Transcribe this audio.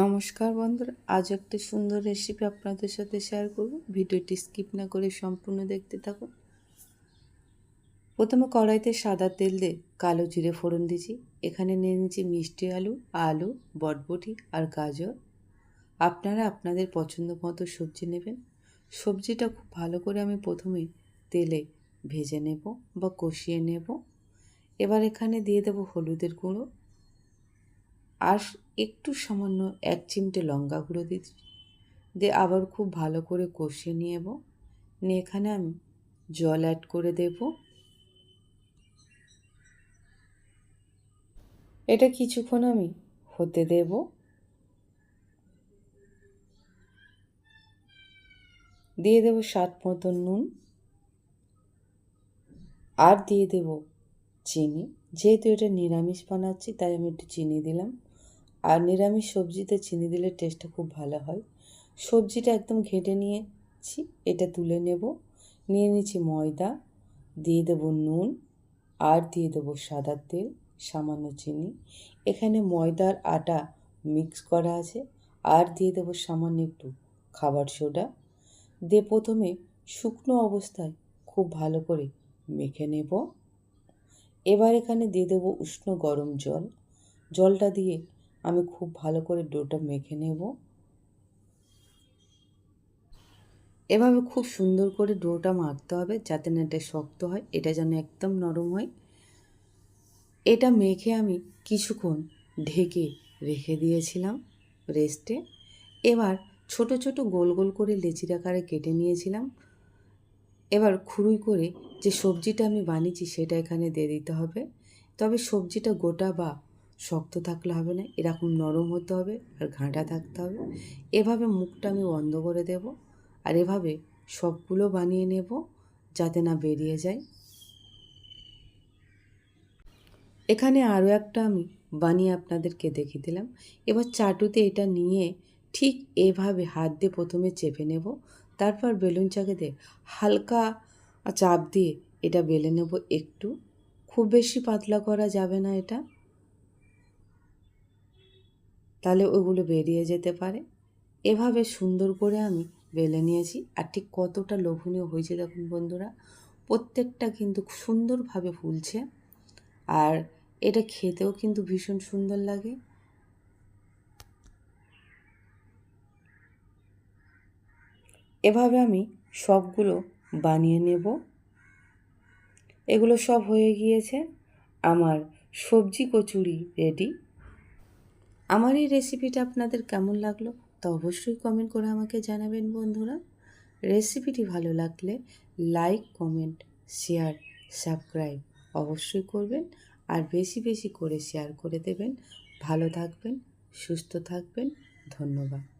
নমস্কার বন্ধুরা, আজ একটা সুন্দর রেসিপি আপনাদের সাথে শেয়ার করব। ভিডিওটি স্কিপ না করে সম্পূর্ণ দেখতে থাকুন। প্রথমে কড়াইতে সাদা তেল দিয়ে কালো জিরে ফোড়ন দিয়েছি। এখানে নিয়ে নিয়েছি মিষ্টি আলু আলু, বটবটি আর গাজর। আপনারা আপনাদের পছন্দ মতো সবজি নেবেন। সবজিটা খুব ভালো করে আমি প্রথমে তেলে ভেজে নেব বা কষিয়ে নেব। এবার এখানে দিয়ে দেবো হলুদের গুঁড়ো। আর একটু সামান্য এক চিমটে লঙ্কা গুঁড়ো দিচ্ছি। দিয়ে আবার খুব ভালো করে কষিয়ে নিয়েব নিয়ে এখানে আমি জল অ্যাড করে দেব। এটা কিছুক্ষণ আমি হতে দেব। দিয়ে দেব স্বাদ মতন নুন। আর দিয়ে দেব চিনি। যেহেতু এটা নিরামিষ বানাচ্ছি, তাই আমি একটু চিনি দিলাম। আর নিরামিষ সবজিতে চিনি দিলে টেস্টটা খুব ভালো হয়। সবজিটা একদম ঘেটে নিয়েছি, এটা তুলে নেব। নিয়ে নিচ্ছি ময়দা, দিয়ে দেব নুন আর দিয়ে দেবো সাদা তেল, সামান্য চিনি। এখানে ময়দার আটা মিক্স করা আছে আর দিয়ে দেবো সামান্য একটু খাবার সোডা। দিয়ে প্রথমে শুকনো অবস্থায় খুব ভালো করে মেখে নেব। এবার এখানে দিয়ে দেবো উষ্ণ গরম জল। জলটা দিয়ে আমি খুব ভালো করে ডোটা মেখে নেব। এভাবে খুব সুন্দর করে ডোটা মাখতে হবে যাতে না এটা শক্ত হয়, এটা যেন একদম নরম হয়। এটা মেখে আমি কিছুক্ষণ ঢেকে রেখে দিয়েছিলাম রেস্টে। এবার ছোট ছোট গোল গোল করে লেচির আকারে কেটে নিয়েছিলাম। এবার খুরুই করে যে সবজিটা আমি বানিয়েছি সেটা এখানে দিয়ে দিতে হবে। তবে সবজিটা গোটা বা শক্ত থাকলে হবে না, এরকম নরম হতে হবে আর ঘাঁটা থাকতে হবে। এভাবে মুখটা আমি বন্ধ করে দেব আর এভাবে সবগুলো বানিয়ে নেব যাতে না বেরিয়ে যায়। এখানে আরও একটা আমি বানিয়ে আপনাদেরকে দেখিয়ে দিলাম। এবার চাটুতে এটা নিয়ে ঠিক এভাবে হাত দিয়ে প্রথমে চেপে নেব, তারপর বেলুন চাকে হালকা চাপ দিয়ে এটা বেলে নেব একটু। খুব বেশি পাতলা করা যাবে না এটা। তাহলে ওগুলো বেরিয়ে যেতে পারে। এভাবে সুন্দর করে আমি বেলে নিয়েছি। আর ঠিক কতটা লোভনীয় হয়েছে দেখুন বন্ধুরা, প্রত্যেকটা কিন্তু সুন্দরভাবে ফুলছে। আর এটা খেতেও কিন্তু ভীষণ সুন্দর লাগে। এভাবে আমি সবগুলো বানিয়ে নেব। এগুলো সব হয়ে গিয়েছে। আমার সবজি কচুরি রেডি। আমার এই রেসিপিটা আপনাদের কেমন লাগল তা অবশ্যই কমেন্ট করে আমাকে জানাবেন, বন্ধুরা। রেসিপিটি ভালো লাগলে লাইক কমেন্ট শেয়ার সাবস্ক্রাইব অবশ্যই করবেন আর বেশি বেশি করে শেয়ার করে দেবেন। ভালো থাকবেন, সুস্থ থাকবেন। ধন্যবাদ।